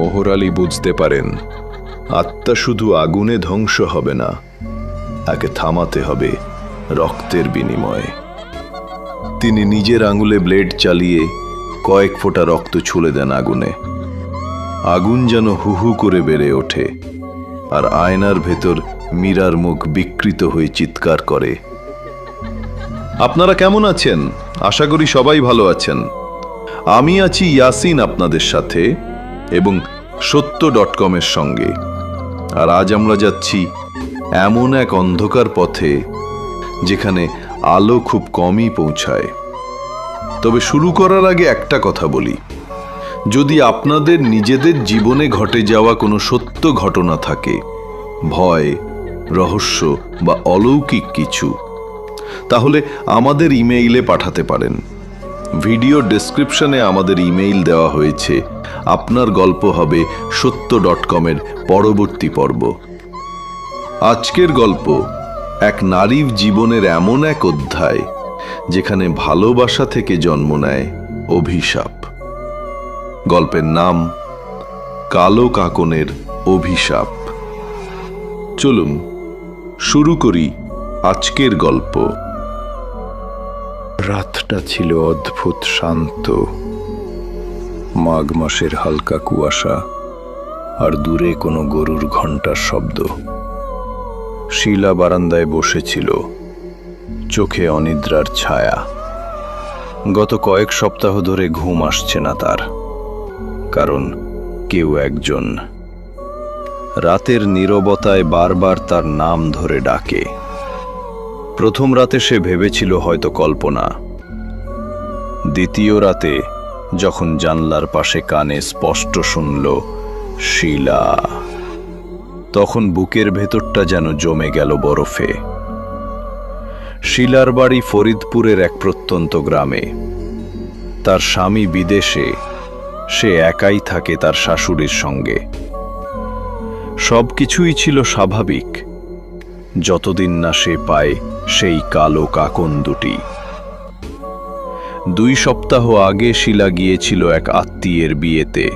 মোহর আলী বুঝতে পারেন, আত্মা শুধু আগুনে ধ্বংস হবে না, তাকে থামাতে হবে রক্তের বিনিময়ে। তিনি নিজের আঙুলে ব্লেড চালিয়ে কয়েক ফোঁটা রক্ত ছুলে দেন আগুনে। আগুন যেন হু হু করে বেড়ে ওঠে আর আয়নার ভেতর মীরার মুখ বিকৃত হয়ে চিৎকার করে। আপনারা কেমন আছেন? আশা করি সবাই ভালো আছেন। আমি আছি ইয়াসিন আপনাদের সাথে। এবং সত্য ডট কমের সঙ্গে। আর আজ আমরা যাচ্ছি এমন এক অন্ধকার পথে, যেখানে আলো খুব কমই পৌঁছায়। তবে শুরু করার আগে একটা কথা বলি। যদি আপনাদের নিজেদের জীবনে ঘটে যাওয়া কোনো সত্য ঘটনা থাকে, ভয়, রহস্য বা অলৌকিক কিছু, তাহলে আমাদের ইমেইলে পাঠাতে পারেন। ভিডিও ডেসক্রিপশনে আমাদের ইমেইল দেওয়া হয়েছে। আপনার গল্প হবে সত্য ডট কমের পরবর্তী পর্ব। আজকের গল্প, এক নারীর জীবনের এমন এক অধ্যায়, যেখানে ভালোবাসা থেকে জন্ম নেয় অভিশাপ। গল্পের নাম, কালো কাকনের অভিশাপ। চলুন, শুরু করি আজকের গল্প। রাতটা ছিল অদ্ভুত শান্ত। মাঘ মাসের হালকা কুয়াশা আর দূরে কোনো গরুর ঘণ্টার শব্দ। শিলা বারান্দায় বসেছিল, চোখে অনিদ্রার ছায়া। গত কয়েক সপ্তাহ ধরে ঘুম আসছে না তার, কারণ কেউ একজন। রাতের নীরবতায় বারবার তার নাম ধরে ডাকে। প্রথম রাতে সে ভেবেছিল হয়তো কল্পনা। দ্বিতীয় রাতে যখন জানলার পাশে কানে স্পষ্ট শুনল, শিলা, তখন বুকের ভেতরটা যেন জমে গেল বরফে। শিলার বাড়ি ফরিদপুরের এক প্রত্যন্ত গ্রামে। তার স্বামী বিদেশে, সে একাই থাকে তার শাশুড়ির সঙ্গে। সব কিছুই ছিল স্বাভাবিক। যতদিন না সে পায় সেই কালো কাকন দুটি। দুই সপ্তাহ আগে শিলা গিয়েছিল এক আত্মীয়ের বিয়েতে।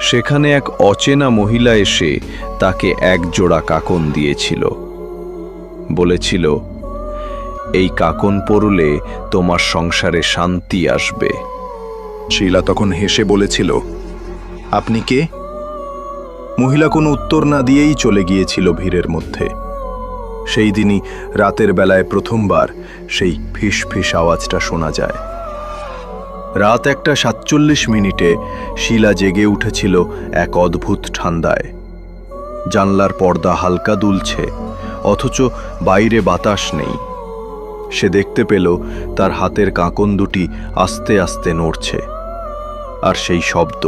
সেখানে এক অচেনা মহিলা এসে তাকে এক জোড়া কাকন দিয়েছিল। বলেছিল, এই কাকন পরলে তোমার সংসারে শান্তি আসবে। শিলা তখন হেসে বলেছিল, আপনি কে? মহিলা কোনো উত্তর না দিয়েই চলে গিয়েছিল ভিড়ের মধ্যে। সেই দিনই রাতের বেলায় প্রথমবার সেই ফিস ফিস আওয়াজটা শোনা যায়। রাত একটা সাতচল্লিশ মিনিটে শিলা জেগে উঠেছিল এক অদ্ভুত ঠান্ডায়। জানলার পর্দা হালকা দুলছে, অথচ বাইরে বাতাস নেই। সে দেখতে পেল তার হাতের কাঁকন দুটি আস্তে আস্তে নড়ছে, আর সেই শব্দ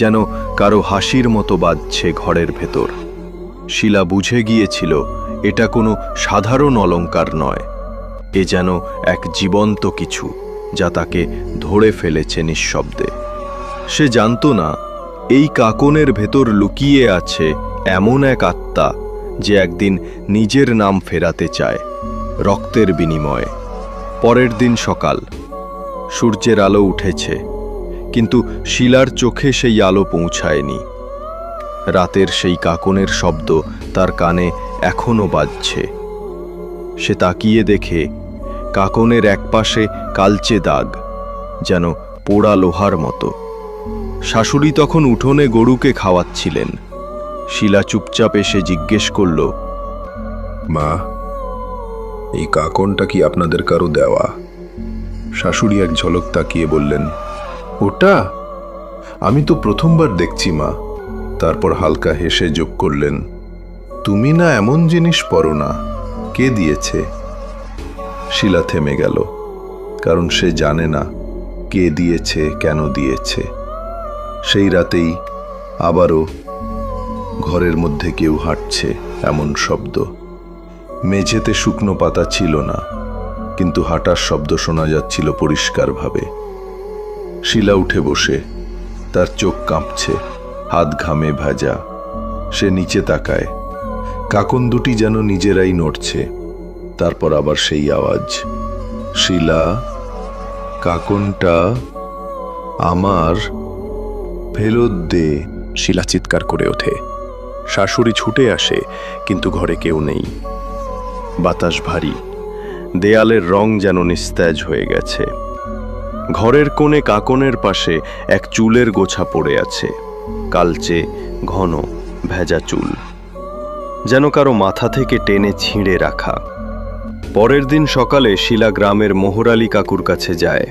যেন কারও হাসির মতো বাজছে ঘরের ভেতর। শিলা বুঝে গিয়েছিল এটা কোনো সাধারণ অলঙ্কার নয়। এ যেন এক জীবন্ত কিছু, যা তাকে ধরে ফেলেছে নিঃশব্দে। সে জানতো না, এই কাকনের ভেতর লুকিয়ে আছে এমন এক আত্মা, যে একদিন নিজের নাম ফেরাতে চায়, রক্তের বিনিময়ে। পরের দিন সকাল, সূর্যের আলো উঠেছে, কিন্তু শিলার চোখে সেই আলো পৌঁছায়নি। রাতের সেই কাকনের শব্দ তার কানে এখনও বাজছে। সে তাকিয়ে দেখে কাকনের একপাশে কালচে দাগ, যেন পোড়া লোহার মতো। শাশুড়ি তখন উঠোনে গরুকে খাওয়াচ্ছিলেন। শিলা চুপচাপ এসে জিজ্ঞেস করল, মা, এই কাকনটা কি আপনাদের কারও দেওয়া? শাশুড়ি এক ঝলক তাকিয়ে বললেন, ওটা? আমি তো প্রথমবার দেখছি, মা। তারপর হালকা হেসে যোগ করলেন তুমি না এমন জিনিস পরো না। কে দিয়েছে? শিলা থেমে গেল, কারণ সে জানে না কে দিয়েছে, কেন দিয়েছে। সেই রাতেই আবারও ঘরের মধ্যে কেউ হাঁটছে এমন শব্দ। মেঝেতে শুকনো পাতা ছিল না, কিন্তু হাঁটার শব্দ শোনা যাচ্ছিল পরিষ্কারভাবে। শিলা উঠে বসে, তার চোখ কাঁপছে, হাত ঘামে ভাজা। সে নিচে তাকায় কাকন দুটি যেন নিজেরাই নড়ছে। তারপর আবার সেই আওয়াজ। শিলা, কাকনটা আমার ফেরত দে। শিলা চিৎকার করে ওঠে। শাশুড়ি ছুটে আসে, কিন্তু ঘরে কেউ নেই। বাতাস ভারী। দেয়ালের রং যেন নিস্তেজ হয়ে গেছে। ঘরের কোণে কাকনের পাশে এক চুলের গোছা পড়ে আছে। কালচে ঘন ভেজা চুল। যেন কারও মাথা থেকে টেনে ছিঁড়ে রাখা। পরের দিন সকালে শিলা গ্রামের মোহরালি কাকুর কাছে যায়।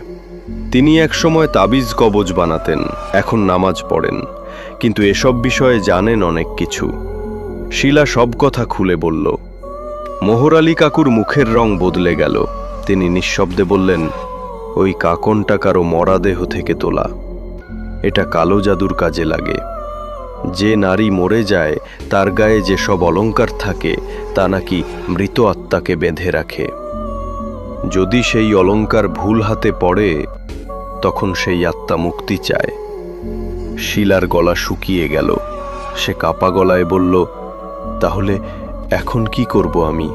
তিনি একসময় তাবিজ কবজ বানাতেন, এখন নামাজ পড়েন, কিন্তু এসব বিষয়ে জানেন অনেক কিছু। শিলা সব কথা খুলে বলল। মোহর আলী কাকুর মুখের রং বদলে গেল। তিনি নিঃশব্দে বললেন, ওই কাকনটা কারও মরাদেহ থেকে তোলা। এটা কালো জাদুর কাজে লাগে। যে নারী মরে যায়, তার গায়ে যেসব অলংকার থাকে, তা নাকি মৃত আত্মাকে বেঁধে রাখে। যদি সেই অলঙ্কার ভুল হাতে পড়ে, তখন সেই আত্মা মুক্তি চায়। শিলার গলা শুকিয়ে গেল। সে কাপা গলায় বলল, তাহলে এখন কি করব আমি?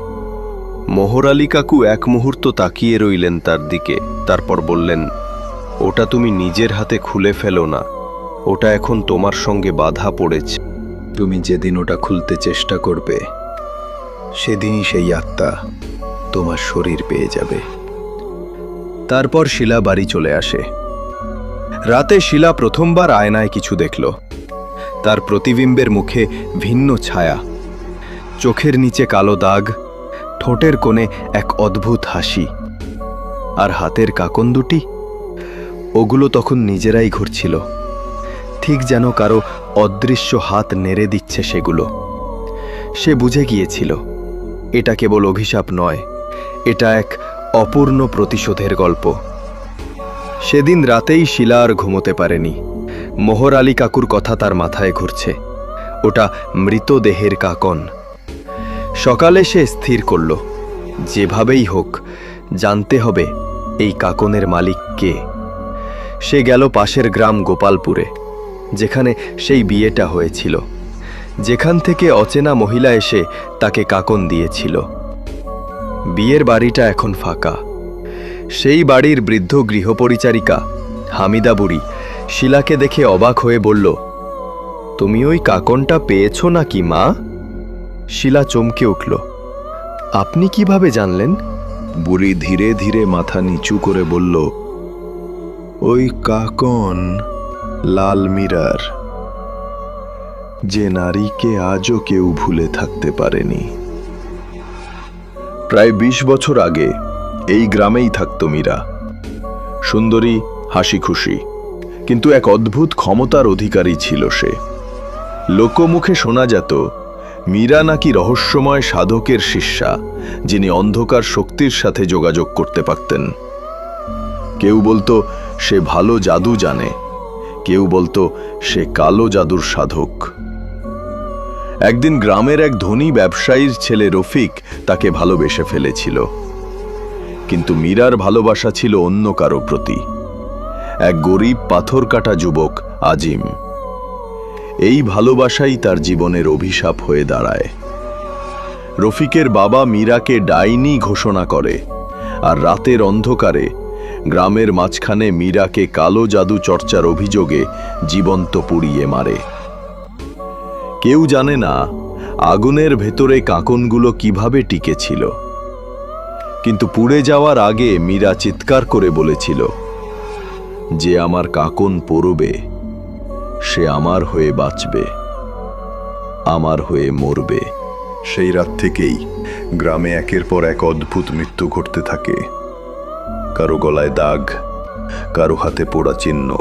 মোহর আলী কাকু এক মুহূর্ত তাকিয়ে রইলেন তার দিকে, তারপর বললেন, ওটা তুমি নিজের হাতে খুলে ফেলো না। ওটা এখন তোমার সঙ্গে বাধা পড়েছে। তুমি যেদিন ওটা খুলতে চেষ্টা করবে, সেদিনই সেই আত্মা তোমার শরীর পেয়ে যাবে। তারপর শিলা বাড়ি চলে আসে। রাতে শিলা প্রথমবার আয়নায় কিছু দেখল। তার প্রতিবিম্বের মুখে ভিন্ন ছায়া। চোখের নিচে কালো দাগ, ঠোঁটের কোণে এক অদ্ভুত হাসি। আর হাতের কাকন দুটি? ওগুলো তখন নিজেরাই ঘুরছিল। ঠিক যেন কারও অদৃশ্য হাত নেড়ে দিচ্ছে সেগুলো। সে বুঝে গিয়েছিল, এটা কেবল অভিশাপ নয়, এটা এক অপূর্ণ প্রতিশোধের গল্প। সেদিন রাতেই শিলা আর ঘুমোতে পারেনি। মোহর আলী কাকুর কথা তার মাথায় ঘুরছে। ওটা মৃতদেহের কাকন। সকালে সে স্থির করল, যেভাবেই হোক, জানতে হবে এই কাকনের মালিক কে। সে গেল পাশের গ্রাম গোপালপুরে। যেখানে সেই বিয়েটা হয়েছিল। যেখান থেকে অচেনা মহিলা এসে তাকে কাকন দিয়েছিল। বিয়ের বাড়িটা এখন ফাঁকা। সেই বাড়ির বৃদ্ধ গৃহপরিচারিকা, হামিদা বুড়ি, শিলাকে দেখে অবাক হয়ে বলল, তুমি ওই কাকনটা পেয়েছ নাকি, মা? শিলা চমকে উঠল, আপনি কীভাবে জানলেন? বুড়ি ধীরে ধীরে মাথা নিচু করে বলল, ওই কাকন লাল মিরার। যে নারীকে আজও কেউ ভুলে থাকতে পারেনি। প্রায় বিশ বছর আগে এই গ্রামেই থাকত মীরা। সুন্দরী হাসি খুশি কিন্তু এক অদ্ভুত ক্ষমতার অধিকারী ছিল সে। লোকমুখে শোনা যেত, মীরা নাকি রহস্যময় সাধকের শিষ্যা, যিনি অন্ধকার শক্তির সাথে যোগাযোগ করতে পারতেন। কেউ বলতো, সে ভালো জাদু জানে কেউ বলতো, সে কালো জাদুর সাধক। একদিন গ্রামের এক ধনী ব্যবসায়ীর ছেলে রফিক তাকে ভালোবেসে ফেলেছিল। কিন্তু মীরার ভালোবাসা ছিল অন্য কারও প্রতি। এক গরিব পাথর কাটা যুবক, আজিম। এই ভালোবাসাই তার জীবনের অভিশাপ হয়ে দাঁড়ায়। রফিকের বাবা মীরাকে ডাইনি ঘোষণা করে, আর রাতের অন্ধকারে গ্রামের মাঝখানে মীরাকে কালো জাদু চর্চার অভিযোগে জীবন্ত পুড়িয়ে মারে। কেউ জানে না আগুনের ভেতরে কাঁকনগুলো কীভাবে টিকেছিল। কিন্তু পুড়ে যাওয়ার আগে মীরা চিৎকার করে বলেছিল, যে আমার কাকন পড়বে সে আমার হয়ে বাঁচবে, আমার হয়ে মরবে। সেই রাত থেকেই গ্রামে একের পর এক অদ্ভুত মৃত্যু ঘটতে থাকে। কারও গলায় দাগ, কারও হাতে পোড়া চিহ্ন।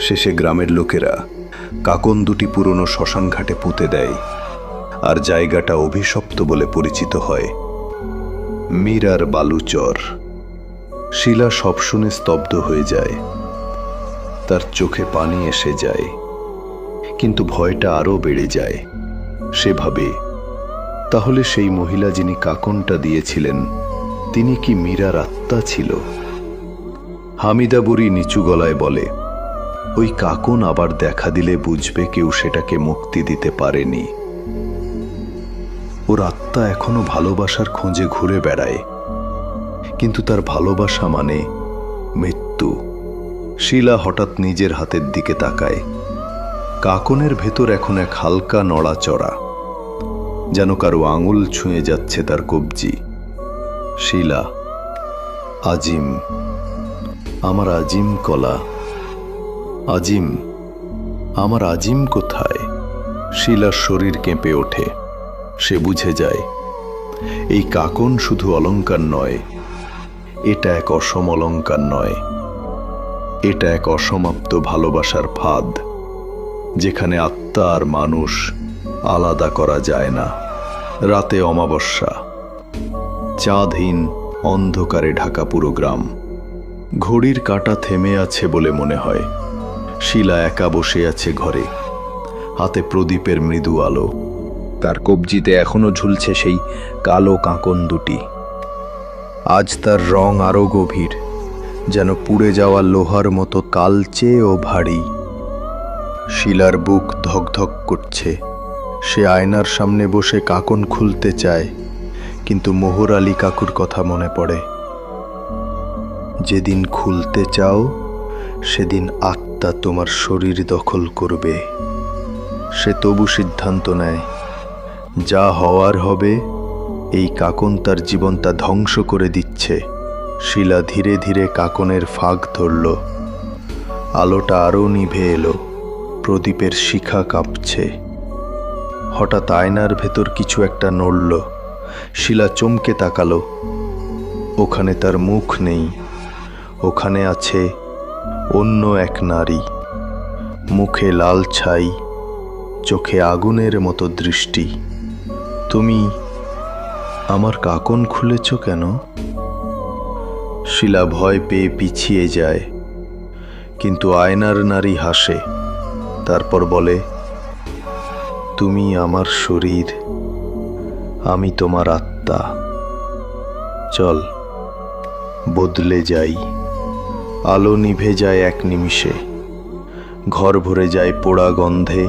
শেষে গ্রামের লোকেরা কাকন দুটি পুরনো শ্মশান ঘাটে পুঁতে দেয়, আর জায়গাটা অভিশপ্ত বলে পরিচিত হয়। মীরার বালুচর। শিলা সব শুনে স্তব্ধ হয়ে যায়। তার চোখে পানি এসে যায়। কিন্তু ভয়টা আরও বেড়ে যায়। সেভাবে তাহলে সেই মহিলা যিনি কাকনটা দিয়েছিলেন তিনি কি মীরার আত্মা ছিল? হামিদা বুড়ি নিচু গলায় বলে, ওই কাকন আবার দেখা দিলে বুঝবে কেউ সেটাকে মুক্তি দিতে পারেনি। ওর আত্মা এখনও ভালোবাসার খোঁজে ঘুরে বেড়ায়। কিন্তু তার ভালোবাসা মানে মৃত্যু। শিলা হঠাৎ নিজের হাতের দিকে তাকায়। কাকনের ভেতর এখন এক হালকা নড়াচড়া। যেন কারও আঙুল ছুঁয়ে যাচ্ছে তার কবজি। শিলা, আজিম। আমার আজিম কলা। আজিম, আমার আজিম কোথায়? শিলার শরীর কেঁপে ওঠে। সে বুঝে যায়, এই কাকন শুধু অলঙ্কার নয়, এটা এক অসম অলঙ্কার নয়। এটা এক অসমাপ্ত ভালোবাসার ফাঁদ, যেখানে আত্মা আর মানুষ আলাদা করা যায় না। রাতে অমাবস্যা চাঁদহীন অন্ধকারে ঢাকা পুরো গ্রাম। ঘড়ির কাঁটা থেমে আছে বলে মনে হয়। শিলা একা বসে আছে ঘরে। হাতে প্রদীপের মৃদু আলো। তার কবজিতে এখনও ঝুলছে সেই কালো কাঁকন দুটি। আজ তার রং আরও গভীর, যেন পুড়ে যাওয়া লোহার মতো কালচে ও ভারী। শিলার বুক ধকধক করছে। সে আয়নার সামনে বসে কাকন খুলতে চায়। কিন্তু মোহর আলী কাকুর কথা মনে পড়ে। যেদিন খুলতে চাও, সেদিন আত্মা তোমার শরীর দখল করবে। সে তবু সিদ্ধান্ত নেয়, যা হওয়ার হবে, এই কাকন তার জীবনটা ধ্বংস করে দিচ্ছে। শিলা ধীরে ধীরে কাকনের ফাঁক ধরল। আলোটা আরও নিভে এলো, প্রদীপের শিখা কাঁপছে। হঠাৎ আয়নার ভেতর কিছু একটা নড়ল। শিলা চমকে তাকালো। ওখানে তার মুখ নেই। ওখানে আছে অন্য এক নারী। মুখে লাল ছাই, চোখে আগুনের মতো দৃষ্টি। তুমি আমার কাকন খুলেছ কেন? শিলা ভয় পেয়ে পিছিয়ে যায়। কিন্তু আয়নার নারী হাসে। তারপর বলে, তুমি আমার শরীর। আমি তোমার আত্মা। চল, বদলে যাই। আলো নিভে যায় এক নিমিষে। ঘর ভরে যায় পোড়া গন্ধে।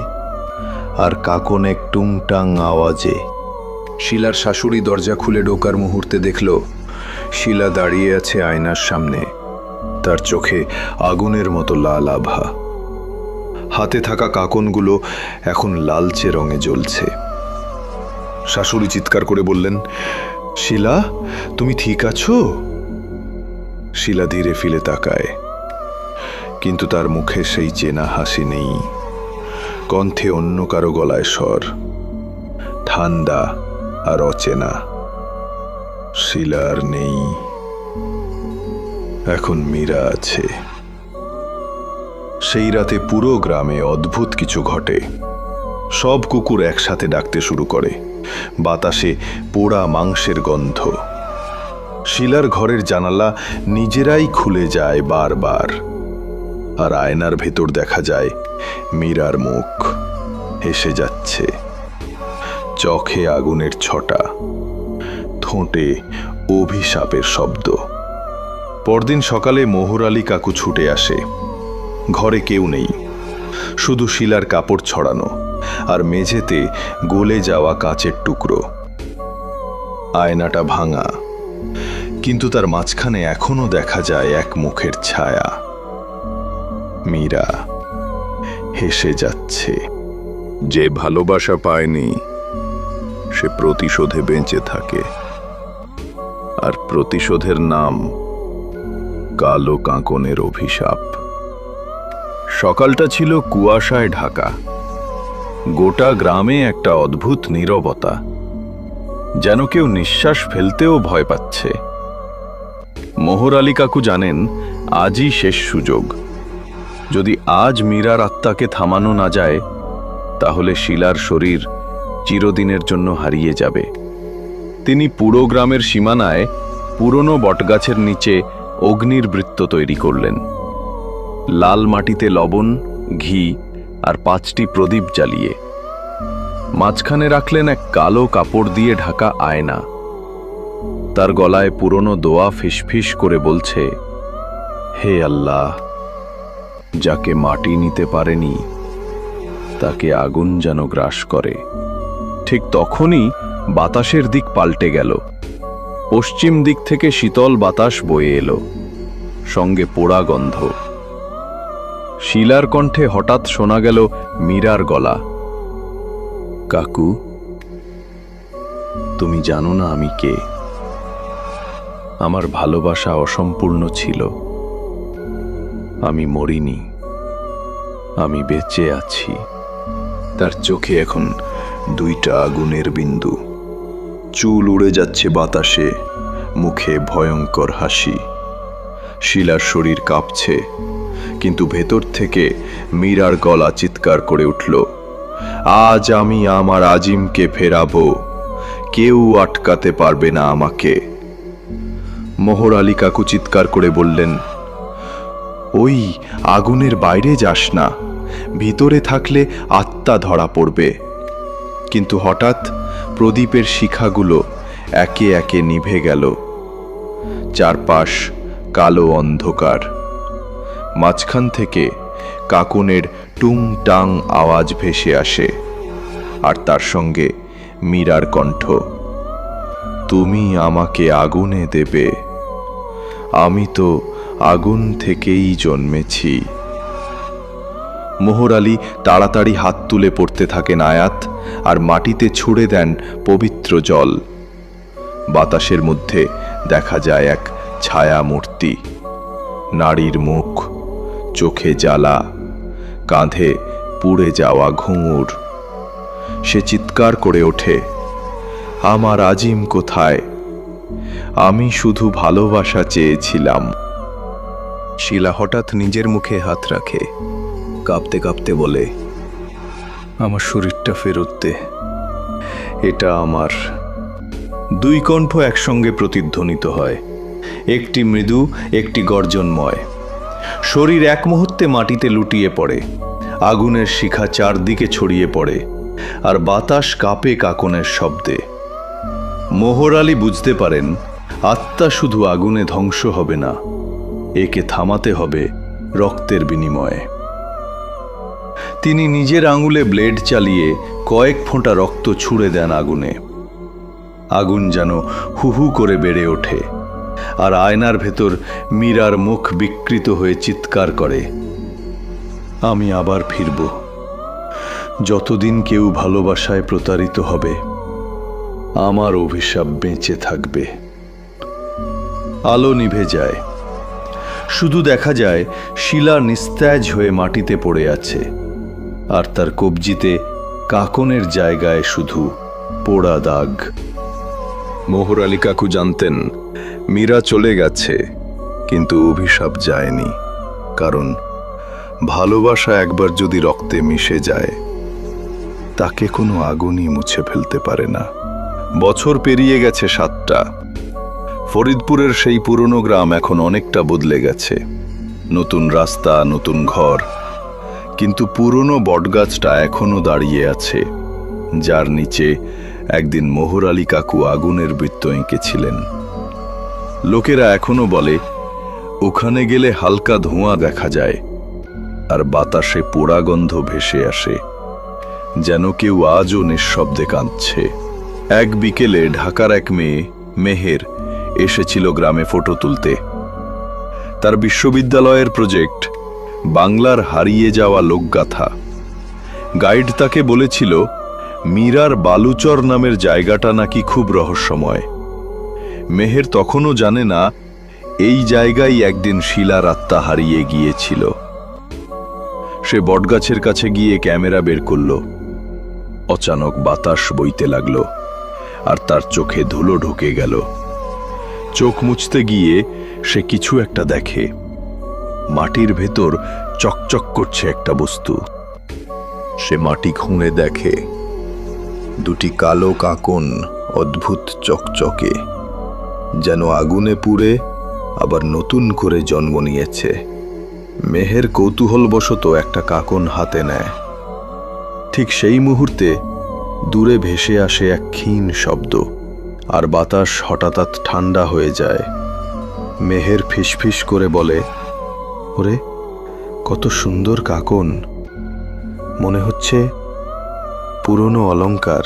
আর কাকন এক টুংটাং আওয়াজে। শিলার শাশুড়ি দরজা খুলে ঢোকার মুহূর্তে দেখল, শিলা দাঁড়িয়ে আছে আয়নার সামনে। তার চোখে আগুনের মতো লাল আভা। হাতে থাকা কাকনগুলো এখন লালচে রঙে জ্বলছে। শাশুড়ি চিৎকার করে বললেন, শিলা, তুমি ঠিক আছো? শিলা ধীরে ফিরে তাকায়, কিন্তু তার মুখে সেই চেনা হাসি নেই। কণ্ঠে অন্য কারও গলায় স্বর, ঠান্ডা আর অচেনা। শিলার নেই। এখন মীরা আছে। সেই রাতে পুরো গ্রামে অদ্ভুত কিছু ঘটে। সব কুকুর একসাথে ডাকতে শুরু করে। বাতাসে পোড়া মাংসের গন্ধ। শিলার ঘরের জানালা নিজেরাই খুলে যায় বারবার। আর আয়নার ভেতর দেখা যায় মীরার মুখ হেসে যাচ্ছে। চোখে আগুনের ছটা। ঠোঁটে অভিশাপের শব্দ। পরদিন সকালে মোহর আলী কাকু ছুটে আসে। ঘরে কেউ নেই। শুধু শিলার কাপড় ছড়ানো। আর মেঝেতে গলে যাওয়া কাচের টুকরো। আয়নাটা ভাঙা। কিন্তু তার মাঝখানে এখনও দেখা যায় এক মুখের ছায়া। মীরা হেসে যাচ্ছে। যে ভালোবাসা পায়নি, সে প্রতিশোধে বেঁচে থাকে। আর প্রতিশোধের নাম কালো কাঁকনের অভিশাপ। সকালটা ছিল কুয়াশায় ঢাকা। গোটা গ্রামে একটা অদ্ভুত নীরবতা, যেন কেউ নিঃশ্বাস ফেলতেও ভয় পাচ্ছে। মোহর আলী কাকু জানেন, আজই শেষ সুযোগ। যদি আজ মীরার আত্মাকে থামানো না যায়, তাহলে শিলার শরীর চিরদিনের জন্য হারিয়ে যাবে। তিনি পুরো গ্রামের সীমানায় পুরনো বটগাছের নিচে অগ্নির বৃত্ত তৈরি করলেন। লাল মাটিতে লবণ, ঘি আর পাঁচটি প্রদীপ জ্বালিয়ে। মাঝখানে রাখলেন এক কালো কাপড় দিয়ে ঢাকা আয়না। তার গলায় পুরনো দোয়া ফিসফিস করে বলছে, হে আল্লাহ, যাকে মাটি নিতে পারেনি, তাকে আগুন যেন গ্রাস করে। ঠিক তখনই বাতাসের দিক পাল্টে গেল। পশ্চিম দিক থেকে শীতল বাতাস বয়ে এলো। সঙ্গে পোড়া গন্ধ। শিলার কণ্ঠে হঠাৎ শোনা গেল মীরার গলা। কাকু তুমি জানো না আমি কে। আমার ভালোবাসা অসম্পূর্ণ ছিল। আমি মরিনি। আমি বেঁচে আছি। তার চোখে এখন দুইটা আগুনের বিন্দু। চুল উড়ে যাচ্ছে বাতাসে মুখে ভয়ঙ্কর হাসি। শিলার শরীর কাঁপছে। কিন্তু ভেতর থেকে মীরার গলা চিৎকার করে উঠল, আজ আমি আমার আজিমকে ফেরাবো। কেউ আটকাতে পারবে না আমাকে। মোহর আলী কাকু চিৎকার করে বললেন, ওই আগুনের বাইরে যাস না, ভিতরে থাকলে আত্মা ধরা পড়বে। কিন্তু হঠাৎ প্রদীপের শিখাগুলো একে একে নিভে গেল। চারপাশ কালো অন্ধকার। মাঝখান থেকে কাকুনের টুং টাং আওয়াজ ভেসে আসে, আর তার সঙ্গে মীরার কণ্ঠ, তুমি আমাকে আগুনে দেবে। আমি তো আগুন থেকেই জন্মেছি। মোহর আলী তাড়াতাড়ি হাত তুলে পড়তে থাকেন আয়াত, আর মাটিতে ছুঁড়ে দেন পবিত্র জল। বাতাসের মধ্যে দেখা যায় এক ছায়া মূর্তি নারীর মুখ। চোখে জ্বালা, কাঁধে পুড়ে যাওয়া ঘুঙুর। সে চিৎকার করে ওঠে, আমার আজিম কোথায়? আমি শুধু ভালোবাসা চেয়েছিলাম। শিলা হঠাৎ নিজের মুখে হাত রাখে, কাঁপতে কাঁপতে বলে, আমার শরীরটা ফেরত দে। এটা আমার। দুই কণ্ঠ একসঙ্গে প্রতিধ্বনিত হয়, একটি মৃদু, একটি গর্জনময়। শরীর এক মুহূর্তে মাটিতে লুটিয়ে পড়ে। আগুনের শিখা চারদিকে ছড়িয়ে পড়ে আর বাতাস কাঁপে কাকনের শব্দে। মোহর আলী বুঝতে পারেন, আত্মা শুধু আগুনে ধ্বংস হবে না, একে থামাতে হবে রক্তের বিনিময়ে। তিনি নিজের আঙুলে ব্লেড চালিয়ে কয়েক ফোঁটা রক্ত ছুঁড়ে দেন আগুনে। আগুন যেন হুহু করে বেড়ে ওঠে। আর আয়নার ভেতর মীরার মুখ বিকৃত হয়ে চিৎকার করে, আমি আবার ফিরব। যতদিন কেউ ভালোবাসায় প্রতারিত হবে, আমার অভিশাপ বেঁচে থাকবে আলো নিভে যায়। শুধু দেখা যায় শিলা নিস্তেজ হয়ে মাটিতে পড়ে আছে, আর তার কবজিতে কাকনের জায়গায় শুধু পোড়া দাগ। মোহর আলী কাকু জানতেন মীরা চলে গেছে, কিন্তু অভিশাপ যায়নি, কারণ ভালোবাসা একবার যদি রক্তে মিশে যায়, তাকে কোনো আগুনই মুছে ফেলতে পারে না। বছর পেরিয়ে গেছে সাতটা। ফরিদপুরের সেই পুরনো গ্রাম এখন অনেকটা বদলে গেছে। নতুন রাস্তা, নতুন ঘর, কিন্তু পুরনো বটগাছটা এখনও দাঁড়িয়ে আছে, যার নিচে একদিন মোহর আলী কাকু আগুনের বৃত্ত এঁকেছিলেন। লোকেরা এখনও বলে, ওখানে গেলে হালকা ধোঁয়া দেখা যায়, আর বাতাসে পোড়া গন্ধ ভেসে আসে, যেন কেউ আজও নিঃশব্দে কাঁদছে। এক বিকেলে ঢাকার এক মেয়ে, মেহের, এসেছিল গ্রামে ফটো তুলতে। তার বিশ্ববিদ্যালয়ের প্রজেক্ট, বাংলার হারিয়ে যাওয়া লোকগাথা। গাইড তাকে বলেছিল, মীরার বালুচর নামের জায়গাটা নাকি খুব রহস্যময়। মেহের তখনও জানে না, এই জায়গায় একদিন শিলার আত্মা হারিয়ে গিয়েছিল। সে বটগাছের কাছে গিয়ে ক্যামেরা বের করল। অচানক বাতাস বইতে লাগল, আর তার চোখে ধুলো ঢুকে গেল। চোখ মুছতে গিয়ে সে কিছু একটা দেখে। মাটির ভেতর চকচক করছে একটা বস্তু। সে মাটি খুঁড়ে দেখে। দুটি কালো কাকন অদ্ভুত চকচকে। যেন আগুনে পুড়ে আবার নতুন করে জন্ম নিয়েছে। মেহের কৌতূহলবশত একটা কাকন হাতে নেয়। ঠিক সেই মুহূর্তে দূরে ভেসে আসে এক ক্ষীণ শব্দ, আর বাতাস হঠাৎ ঠান্ডা হয়ে যায়। মেহের ফিসফিস করে বলে, ওরে, কত সুন্দর কাকন। মনে হচ্ছে পুরনো অলংকার।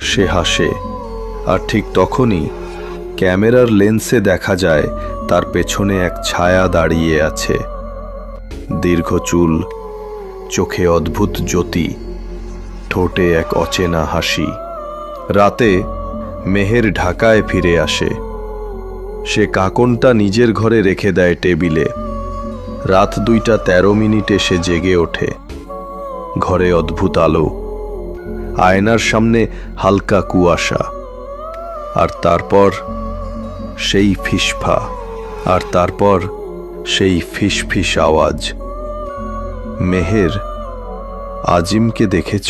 সে হাসে, আর ঠিক তখনই ক্যামেরার লেন্সে দেখা যায়, তার পেছনে এক ছায়া দাঁড়িয়ে আছে। দীর্ঘ চুল, চোখে অদ্ভুত জ্যোতি, ঠোঁটে এক অচেনা হাসি। রাতে মেহের ঢাকায় ফিরে আসে। সে কাকনটা নিজের ঘরে রেখে দেয় টেবিলে। রাত দুইটা তেরো মিনিটে সে জেগে ওঠে। ঘরে অদ্ভুত আলো। আয়নার সামনে হালকা কুয়াশা। আর তারপর সেই ফিসফা, আর তারপর সেই ফিসফিস আওয়াজ। মেহের, আজিমকে দেখেছ?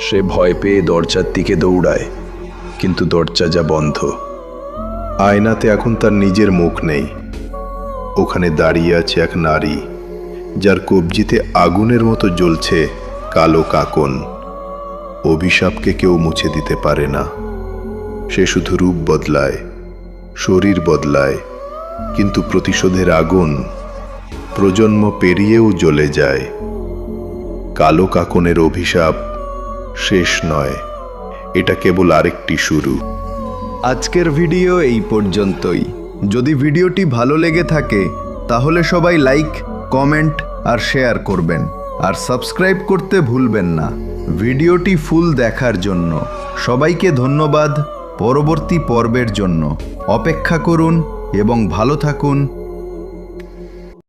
সে ভয় পেয়ে দরজার দিকে দৌড়ায়, কিন্তু দরজা যা বন্ধ। আয়নাতে এখন তার নিজের মুখ নেই। ওখানে দাঁড়িয়ে আছে এক নারী, যার কবজিতে আগুনের মতো জ্বলছে কালো কাকন। অভিশাপকে কেউ মুছে দিতে পারে না। সে শুধু রূপ বদলায়। শরীর বদলায়, কিন্তু প্রতিশোধের আগুন প্রজন্ম পেরিয়েও জ্বলে যায়। কালো কাকনের অভিশাপ শেষ নয়, এটা কেবল আরেকটি শুরু। আজকের ভিডিও এই পর্যন্তই। যদি ভিডিওটি ভালো লেগে থাকে, তাহলে সবাই লাইক, কমেন্ট আর শেয়ার করবেন। আর সাবস্ক্রাইব করতে ভুলবেন না। ভিডিওটি ফুল দেখার জন্য। সবাইকে ধন্যবাদ। পরবর্তী পর্বের জন্য অপেক্ষা করুন এবং ভালো থাকুন।